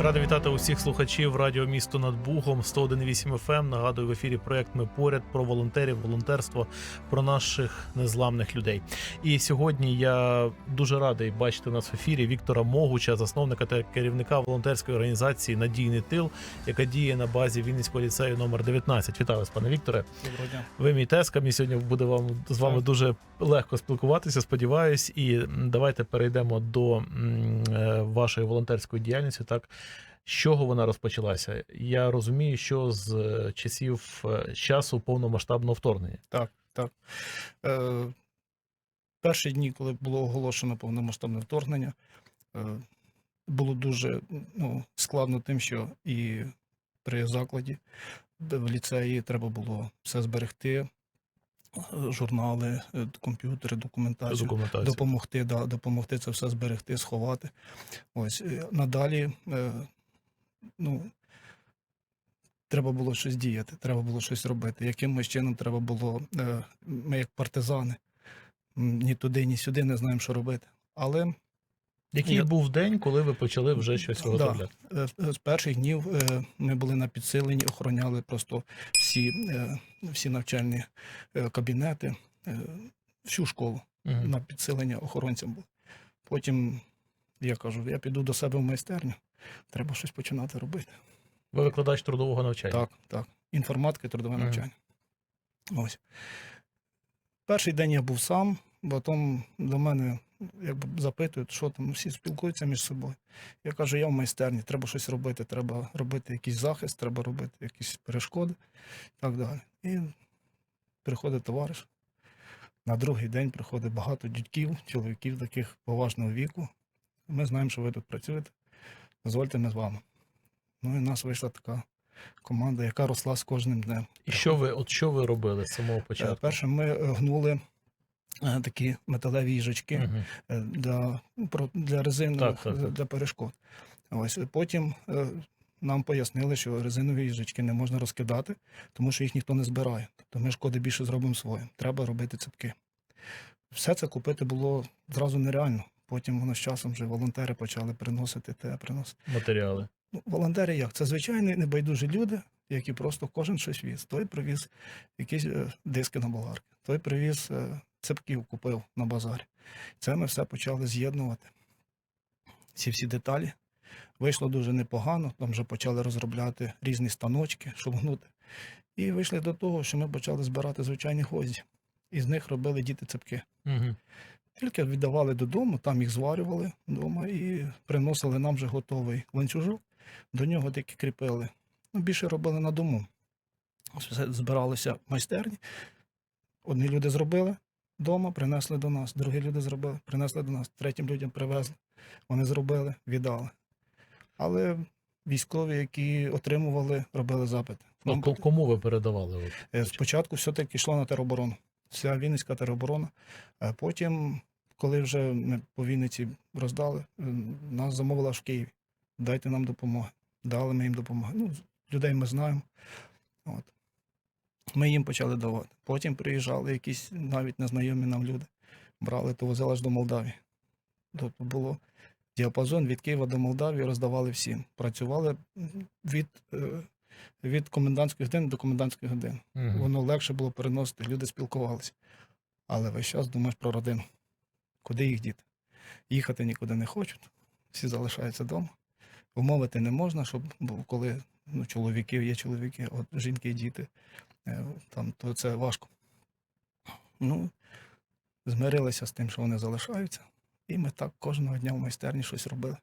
Радий вітати усіх слухачів радіо місто над Бугом 101.8 FM. Нагадую в ефірі проект Ми поряд про волонтерів, волонтерство, про наших незламних людей. І сьогодні я дуже радий бачити нас в ефірі Віктора Могуча, засновника та керівника волонтерської організації Надійний тил, яка діє на базі Вінницького ліцею номер 19. Вітаю вас, пане Вікторе. Доброго дня. Ви мій тезка. Мені сьогодні буде вам з вами дуже легко спілкуватися. Сподіваюсь, і давайте перейдемо до е, вашої волонтерської діяльності. Так з чого вона розпочалася? Я розумію, що з е, часів е, часу повномасштабного вторгнення. Так, так. Е, перші дні, коли було оголошено повномасштабне вторгнення, е, було дуже ну, складно тим, що і при закладі, в ліцеї треба було все зберегти, е, журнали, комп'ютери, документацію. Документація. допомогти, да, допомогти це все зберегти, сховати. Ось надалі, ну. Треба було щось діяти, треба було щось робити. Якимось чином треба було. е, Ми як партизани, ні туди, ні сюди не знаємо, що робити. Але Який Я- був день, коли ви почали вже щось Да. виготовляти? е, з перших днів е, ми були на підсиленні, охороняли просто всі, е, всі навчальні е, кабінети, е, всю школу. Мгм. на підсилення охоронцям був. Потім я кажу, я піду до себе в майстерню, треба щось починати робити. Ви викладач трудового навчання. Так, так. Інформатика, трудове Мгм. навчання. Ось. Перший день я був сам, потім до мене якби запитують, що там, всі спілкуються між собою. Я кажу, я в майстерні, треба щось робити, треба робити якийсь захист, треба робити якісь перешкоди і так далі. І приходить товариш. На другий день приходить багато дядьків, чоловіків таких поважного віку. Ми знаємо, що ви тут працюєте. Дозвольте ми з вами. Ну і в нас вийшла така команда, яка росла з кожним днем. І що ви, от що ви робили з самого Е, початку? Перше, ми е, гнули е, такі металеві їжачки е, для, ну, для резинових, Так, так, так. для перешкод. Ось потім нам пояснили, що резинові їжачки не можна розкидати, тому що їх ніхто не збирає. Тобто ми шкоди більше зробимо своїм. Треба робити цепки. Все це купити було зразу нереально. Потім воно з часом вже волонтери почали приносити те, приносити. Матеріали. Ну, волонтери як? Це звичайні небайдужі люди, які просто кожен щось віз. Той привіз якісь е, диски на болгарки, той привіз е, цепків, купив на базарі. Це ми все почали з'єднувати. Ці всі деталі. Вийшло дуже непогано, там вже почали розробляти різні станочки, щоб гнути. І вийшли до того, що ми почали збирати звичайні гвозді. І з них робили діти цепки. Угу. Тільки віддавали додому, там їх зварювали вдома і приносили нам вже готовий ланцюжок. До нього тільки кріпили. Ну, більше робили на дому. Все збиралося в майстерні. Одні люди зробили вдома, принесли до нас, другі люди зробили, принесли до нас, третім людям привезли. Вони зробили, віддали. Але військові, які отримували, робили запити. Ну, Нам ко- кому ви передавали? Е, Спочатку все-таки йшло на тероборону. Вся Вінницька тероборона. А потім, коли вже ми по Вінниці роздали, е, нас замовила аж в Києві. Дайте нам допомоги. Дали ми їм допомогу. Ну, людей ми знаємо. От. Ми їм почали давати. Потім приїжджали якісь навіть незнайомі нам люди. Брали, то возили аж до Молдавії. Тобто було діапазон від Києва до Молдавії, роздавали всім. Працювали від, е, від комендантської години до комендантської години. Мгм. Воно легше було переносити, люди спілкувалися. Але весь час думаєш про родину. Куди їх діти? Їхати нікуди не хочуть, всі залишаються вдома. Умовити не можна, щоб коли ну, чоловіків є чоловіки, от жінки і діти, е, там, то це важко. Ну, змирилися з тим, що вони залишаються, і ми так кожного дня в майстерні щось робили.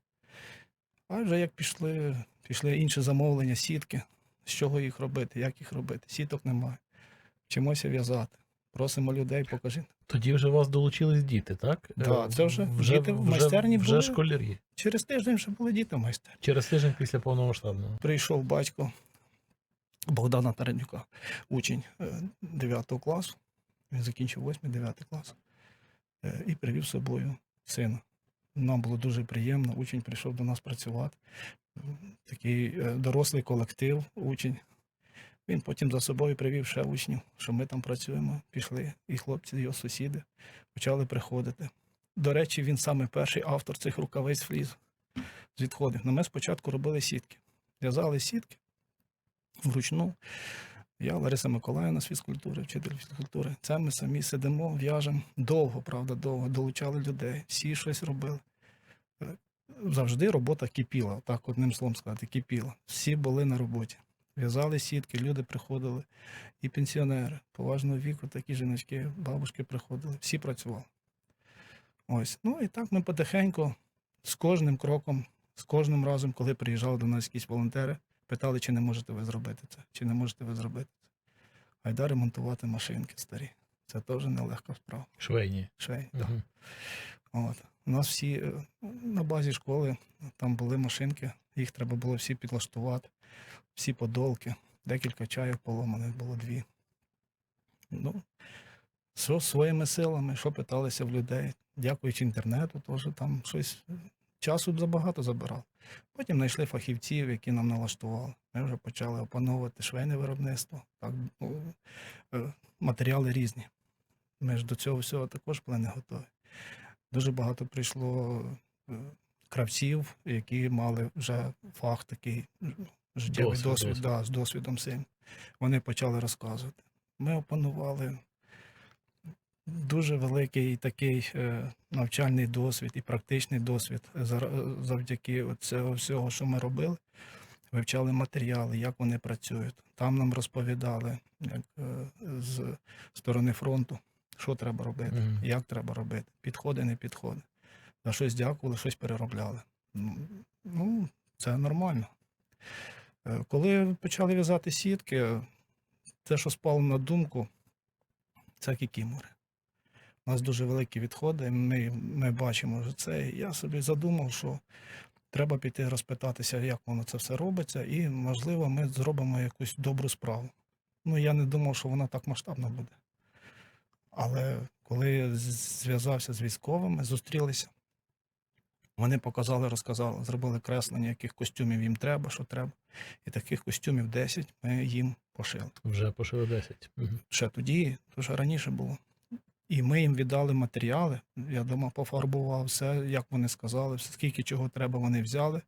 А вже як пішли, пішли інші замовлення, сітки, з чого їх робити, як їх робити, сіток немає. Вчимося в'язати. Просимо людей, покажіть. Тоді вже у вас долучились діти, так? Да, Е, це вже діти в майстерні вже, були. вже школярі. Через тиждень вже були діти в майстерні. Через тиждень після повномасштабного. Прийшов батько Богдана Таранюка, учень 9 класу. Він закінчив 8-9 клас. е, І привів з собою сина. Нам було дуже приємно. Учень прийшов до нас працювати. Такий е, дорослий колектив, учень Він потім за собою привів ще учнів, що ми там працюємо. Пішли, і хлопці, його сусіди почали приходити. До речі, він саме перший автор цих рукавиць флізу з відходів. Ну, ми спочатку робили сітки. В'язали сітки вручну. Я, Лариса Миколаївна з фізкультури, вчитель фізкультури. Це ми самі сидимо, в'яжемо довго, правда, довго, долучали людей, всі щось робили. Е, Завжди робота кипіла, так одним словом сказати, кипіла. Всі були на роботі. В'язали сітки, люди приходили, і пенсіонери поважного віку, такі жіночки, бабушки приходили, всі працювали. Ось. Ну і так ми потихеньку, з кожним кроком, з кожним разом, коли приїжджали до нас якісь волонтери, питали, чи не можете ви зробити це, чи не можете ви зробити це. Айда ремонтувати машинки старі. Це теж нелегка справа. Швейні. Швей, да. Мгм. От. У нас всі е, на базі школи там були машинки, їх треба було всі підлаштувати, всі подолки, декілька чайок поломаних було дві. Ну, що своїми силами, що питалися в людей, дякуючи інтернету, теж там щось часу забагато забирав. Потім знайшли фахівців, які нам налаштували. Ми вже почали опановувати швейне виробництво. Так, ну, е, матеріали різні. Ми ж до цього всього також були не готові. Дуже багато прийшло е, кравців, які мали вже фах такий життєвий Досвід, досвід. Да, з досвідом сильним. Вони почали розказувати. Ми опанували дуже великий такий е, навчальний досвід і практичний досвід завдяки цього всього, що ми робили. Вивчали матеріали, як вони працюють. Там нам розповідали, як е, з сторони фронту, що треба робити, Мгм. як треба робити, підходи, не підходи. За щось дякували, щось переробляли. Ну, це нормально. Е, Коли почали в'язати сітки, те, що спало на думку, це кікімори. У нас дуже великі відходи, ми, ми бачимо це. Я собі задумав, що треба піти розпитатися, як воно це все робиться, і, можливо, ми зробимо якусь добру справу. Ну, я не думав, що вона так масштабна буде. Але коли зв'язався з військовими, зустрілися, вони показали, розказали, зробили креслення, яких костюмів їм треба, що треба. І таких костюмів 10 ми їм пошили. Вже пошили 10. Ще тоді, то вже раніше було. І ми їм віддали матеріали. Я дома пофарбував все, як вони сказали, все, скільки чого треба, вони взяли,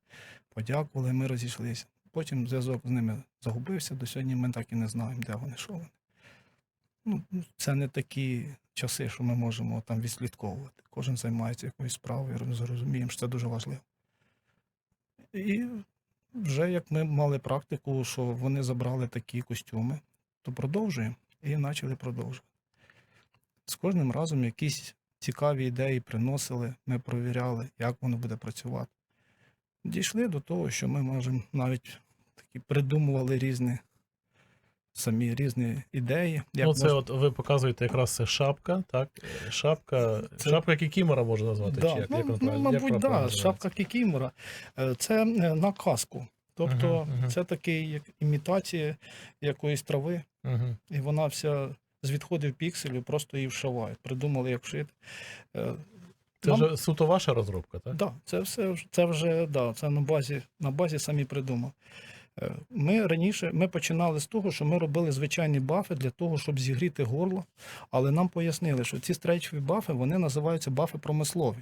подякували, ми розійшлися. Потім зв'язок з ними загубився. До сьогодні ми так і не знаємо, де вони, що вони. Ну, це не такі часи, що ми можемо там відслідковувати. Кожен займається якоюсь справою, роз- зрозуміємо, що це дуже важливо. І вже як ми мали практику, що вони забрали такі костюми, то продовжуємо і почали продовжувати. З кожним разом якісь цікаві ідеї приносили, ми провіряли, як воно буде працювати. Дійшли до того, що ми можемо навіть такі придумували різні самі різні ідеї. Як ну, це можна- от ви показуєте якраз це шапка, так? Е, Шапка, Це- шапка кікімора можна назвати. Да, чи як, ну, як ну, як мабуть, воно да, шапка кікімора. Е, Це е, на каску. Тобто Мгм, мгм. це такий як імітація якоїсь трави, називається? і вона вся з відходів пікселів, просто її вшивають. Придумали, як вшити. Це нам- вже суто ваша розробка, так? Да, це все це вже да, це на базі, на базі самі придумав. Ми раніше ми починали з того, що ми робили звичайні бафи для того, щоб зігріти горло, але нам пояснили, що ці стрейчові бафи вони називаються бафи промислові.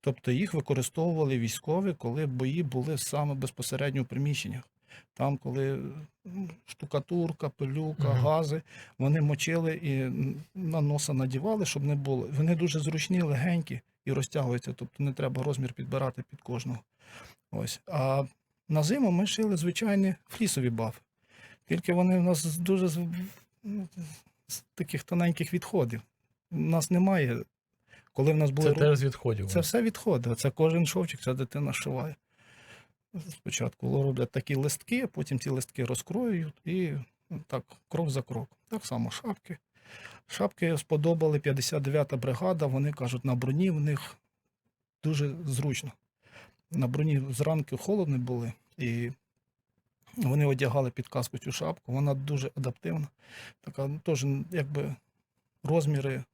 Тобто їх використовували військові, коли бої були саме безпосередньо в приміщеннях. Там, коли штукатурка, пилюка, Мгм. гази, вони мочили і на носа надівали, щоб не було. Вони дуже зручні, легенькі і розтягуються, тобто не треба розмір підбирати під кожного. Ось. А на зиму ми шили звичайні флісові бафи. Тільки вони в нас дуже з, ну, з таких тоненьких відходів. У нас немає. Коли в нас були Це теж з відходів. це все відходи. Це кожен шовчик, ця дитина шиває. Спочатку роблять такі листки, потім ці листки розкроюють і ну, так, крок за кроком. Так само шапки. Шапки сподобали 59-та бригада. Вони кажуть, на броні в них дуже зручно. На броні зранку холодні були, і вони одягали під каску цю шапку. Вона дуже адаптивна. Така ну, теж якби розміри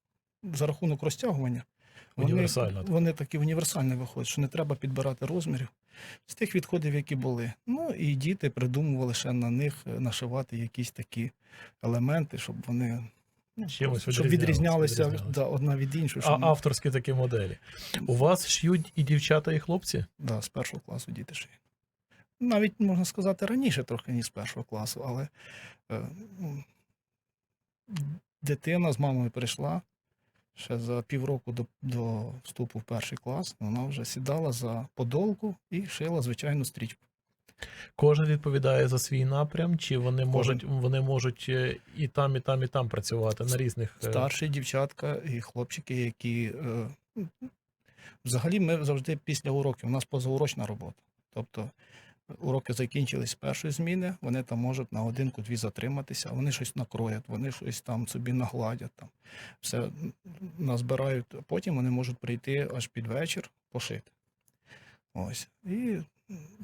за рахунок розтягування. Вони, вони такі універсальні виходять, що не треба підбирати розмірів з тих відходів, які були. Ну і діти придумували ще на них нашивати якісь такі елементи, щоб вони Чимось щоб відрізнялися. Да, одна від іншої. А авторські такі моделі. У вас ш'ють і дівчата, і хлопці? да, з першого класу діти шиють. Навіть можна сказати раніше трохи, ніж з першого класу, але е, ну, дитина з мамою прийшла ще за півроку до, до вступу в перший клас. Вона вже сідала за подолку і шила звичайну стрічку. Кожен відповідає за свій напрям, чи вони Кожен. можуть вони можуть е, і там, і там, і там працювати на різних е, Старші дівчатка і хлопчики, які е, взагалі ми завжди після уроків. У нас позаурочна робота. Тобто уроки закінчились з першої зміни, вони там можуть на годинку-дві затриматися, вони щось накроять, вони щось там собі нагладять, там все назбирають. Потім вони можуть прийти аж під вечір пошити. Ось. І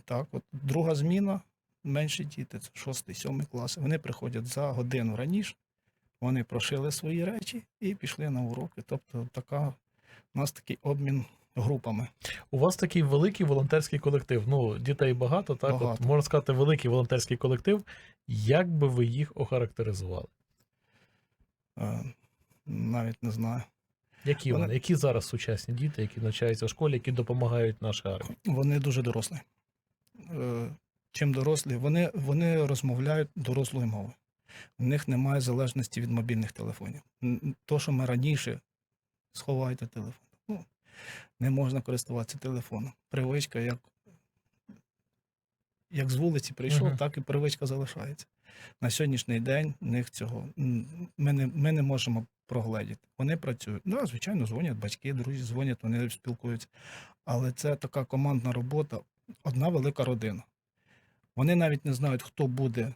так, от друга зміна, менші діти, це шостий, сьомий клас. Вони приходять за годину раніше. Вони прошили свої речі і пішли на уроки. Тобто така, у нас такий обмін групами. У вас такий великий волонтерський колектив. Ну, дітей багато, так? От, можна сказати, великий волонтерський колектив. Як би ви їх охарактеризували? Е, навіть не знаю. Які Вони- вони? Які зараз сучасні діти, які навчаються в школі, які допомагають нашій армії? Вони дуже дорослі. Е, чим дорослі, вони, вони розмовляють дорослою мовою. У них немає залежності від мобільних телефонів. То, що ми раніше сховайте телефон. Ну, не можна користуватися телефоном. Привичка, як, як з вулиці прийшов, Мгм. так і привичка залишається. На сьогоднішній день в них цього ми не, ми не можемо прогледіти. Вони працюють. Ну, звичайно, дзвонять батьки, друзі дзвонять, вони спілкуються. Але це така командна робота, одна велика родина. Вони навіть не знають, хто буде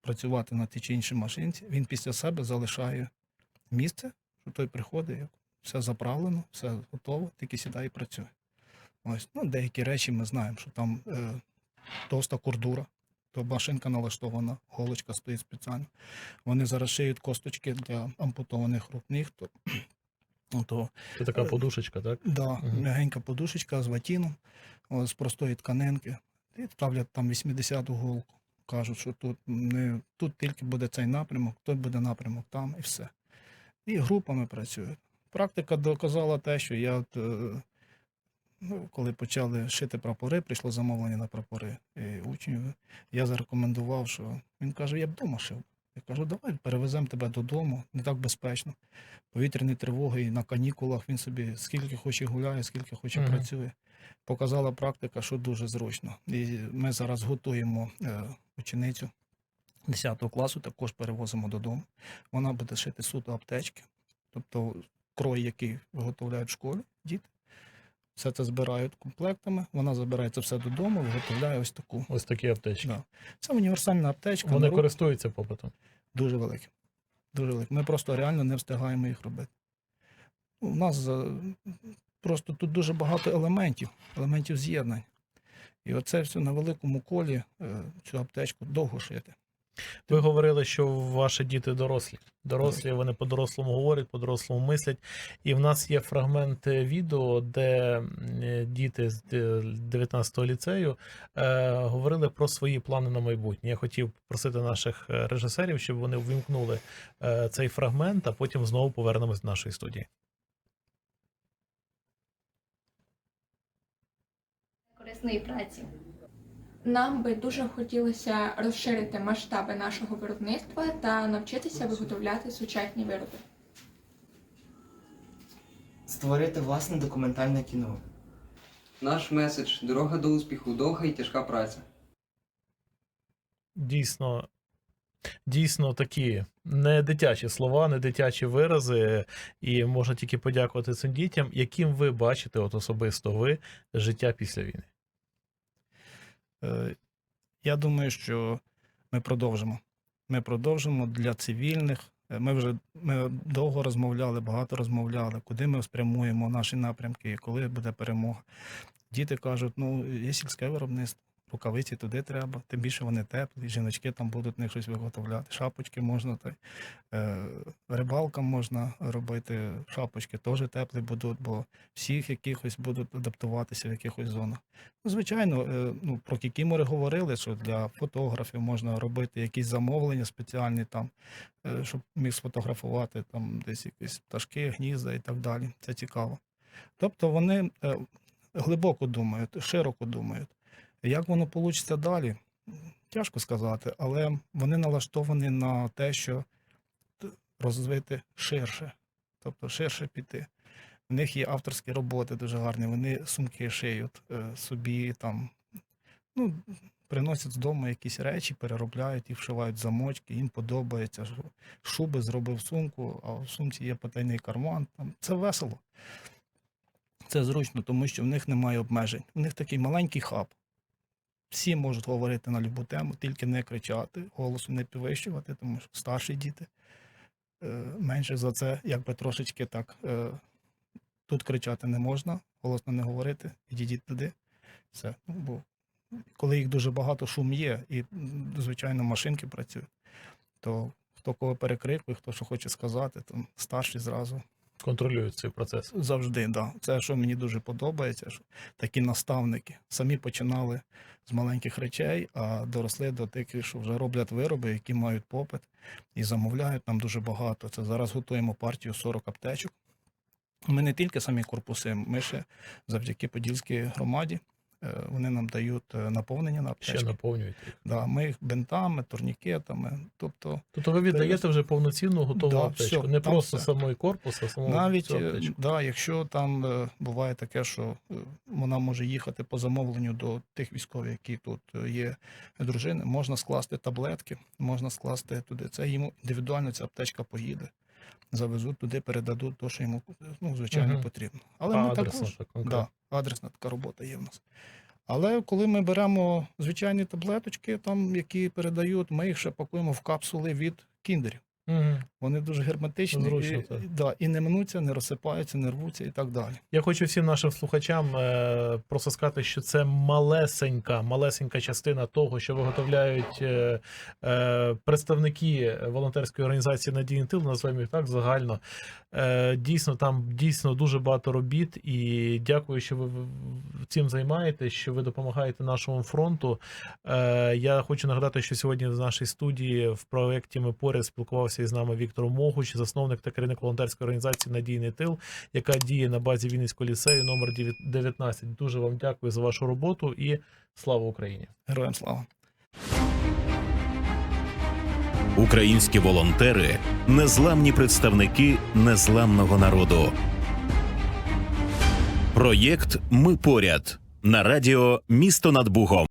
працювати на тій чи іншій машинці. Він після себе залишає місце, що той приходить, все заправлено, все готово, тільки сідає і працює. Ось, ну, деякі речі ми знаємо, що там е, товста кордура, то машинка налаштована, голочка стоїть спеціально. Вони зараз шиють косточки для ампутованих рук ніг, то, ну, то Це така Е, подушечка, так? Да, Мгм. м'ягенька подушечка з ватіном, з простої тканинки. І ставлять там 80-ту голку. Кажуть, що тут не тут тільки буде цей напрямок, тут буде напрямок там і все. І групами працюють. Практика доказала те, що я от, е, ну, коли почали шити прапори, прийшло замовлення на прапори учнів. Я зарекомендував, що він каже, я б вдома шив. Я кажу, давай перевеземо тебе додому, не так безпечно. Повітряні тривоги і на канікулах він собі скільки хоче гуляє, скільки хоче Мгм. працює. Показала практика, що дуже зручно. І ми зараз готуємо е, ученицю 10 класу, також перевозимо додому. Вона буде шити суто аптечки, тобто крой, який виготовляють в школі, діти. Все це збирають комплектами, вона забирає це все додому, виготовляє ось таку. Ось такі аптечки. Да. Це універсальна аптечка. Вони користуються попитом. Дуже великі. Дуже великі. Ми просто реально не встигаємо їх робити. У нас е, просто тут дуже багато елементів, елементів з'єднань. І оце все на великому колі е, цю аптечку довго шити. Ви говорили, що ваші діти дорослі. Дорослі, вони по-дорослому говорять, по-дорослому мислять. І в нас є фрагмент відео, де діти з е, 19-го ліцею е, говорили про свої плани на майбутнє. Я хотів просити наших е, режисерів, щоб вони ввімкнули е, цей фрагмент, а потім знову повернемось до нашої студії. корисної праці. Нам би дуже хотілося розширити масштаби нашого виробництва та навчитися виготовляти сучасні вироби. Створити власне документальне кіно. Наш меседж дорога до успіху, довга і тяжка праця. Дійсно, дійсно такі не дитячі слова, не дитячі вирази, і можна тільки подякувати цим дітям, яким ви бачите, от особисто ви, життя після війни. Е, Я думаю, що ми продовжимо. Ми продовжимо для цивільних. Е, Ми вже ми довго розмовляли, багато розмовляли, куди ми спрямуємо наші напрямки, коли буде перемога. Діти кажуть, ну, є сільське виробництво. Рукавиці туди треба, тим більше вони теплі, жіночки там будуть них щось виготовляти. Шапочки можна, та, е, рибалкам можна робити, шапочки теж теплі будуть, бо всіх якихось будуть адаптуватися в якихось зонах. Ну, звичайно, е, ну, про кікімори говорили, що для фотографів можна робити якісь замовлення спеціальні там, е, щоб міг сфотографувати там десь якісь пташки, гнізда і так далі. Це цікаво. Тобто вони е, глибоко думають, широко думають. Як воно вийде далі? Тяжко сказати, але вони налаштовані на те, що розвити ширше, тобто ширше піти. В них є авторські роботи дуже гарні, вони сумки шиють е, собі там, ну, приносять з дому якісь речі, переробляють і вшивають замочки, їм подобається. Шуби зробив сумку, а в сумці є потайний карман. Там. Це весело. Це зручно, тому що в них немає обмежень. У них такий маленький хаб. Всі можуть говорити на любу тему, тільки не кричати, голосу не підвищувати, тому що старші діти е, менше за це, якби трошечки так. Е, тут кричати не можна, голосно не говорити, ідіть туди. Все. Ну, бо коли їх дуже багато, шум є, і, звичайно, машинки працюють, то хто кого перекрикує, хто що хоче сказати, то старші зразу Контролюють цей процес. Завжди, да. Це що мені дуже подобається, що такі наставники самі починали з маленьких речей, а доросли до тих, що вже роблять вироби, які мають попит і замовляють нам дуже багато. Це зараз готуємо партію 40 аптечок. Ми не тільки самі корпуси, ми ще завдяки Подільській громаді. Е, Вони нам дають е, наповнення на Ще наповнюють. Да, ми їх бинтами, турнікетами. Тобто Тобто ви віддаєте вже повноцінну готову Да, аптечку. всьо, не просто все. самий корпус, а саму Навіть цю е, аптечку. да, якщо там буває таке, що вона може їхати по замовленню до тих військових, які тут є дружини, можна скласти таблетки, можна скласти туди. Це йому індивідуально ця аптечка поїде, завезуть туди, передадуть те, що йому ну, звичайно Мгм. потрібно. Але А ми адресна, також так okay. да, адресна така робота є в нас. Але коли ми беремо звичайні таблеточки, там, які передають, ми їх ще пакуємо в капсули від кіндерів. Мгм. Вони дуже герметичні Зручно, і, так. да, і не мнуться, не розсипаються, не рвуться і так далі. Я хочу всім нашим слухачам е, просто сказати, що це малесенька, малесенька частина того, що виготовляють е, е, представники волонтерської організації Надійний тил, називаємо їх так загально. Е, дійсно, там дійсно дуже багато робіт, і дякую, що ви цим займаєтесь, що ви допомагаєте нашому фронту. Е, я хочу нагадати, що сьогодні в нашій студії в проєкті ми поряд спілкувався із нами Віктор Могуч, засновник та керівник волонтерської організації Надійний тил яка діє на базі Вінницького ліцею номер 19. Дуже вам дякую за вашу роботу і слава Україні! Героям слава! Українські волонтери незламні представники незламного народу. Проєкт Ми поряд на радіо Місто над Бугом.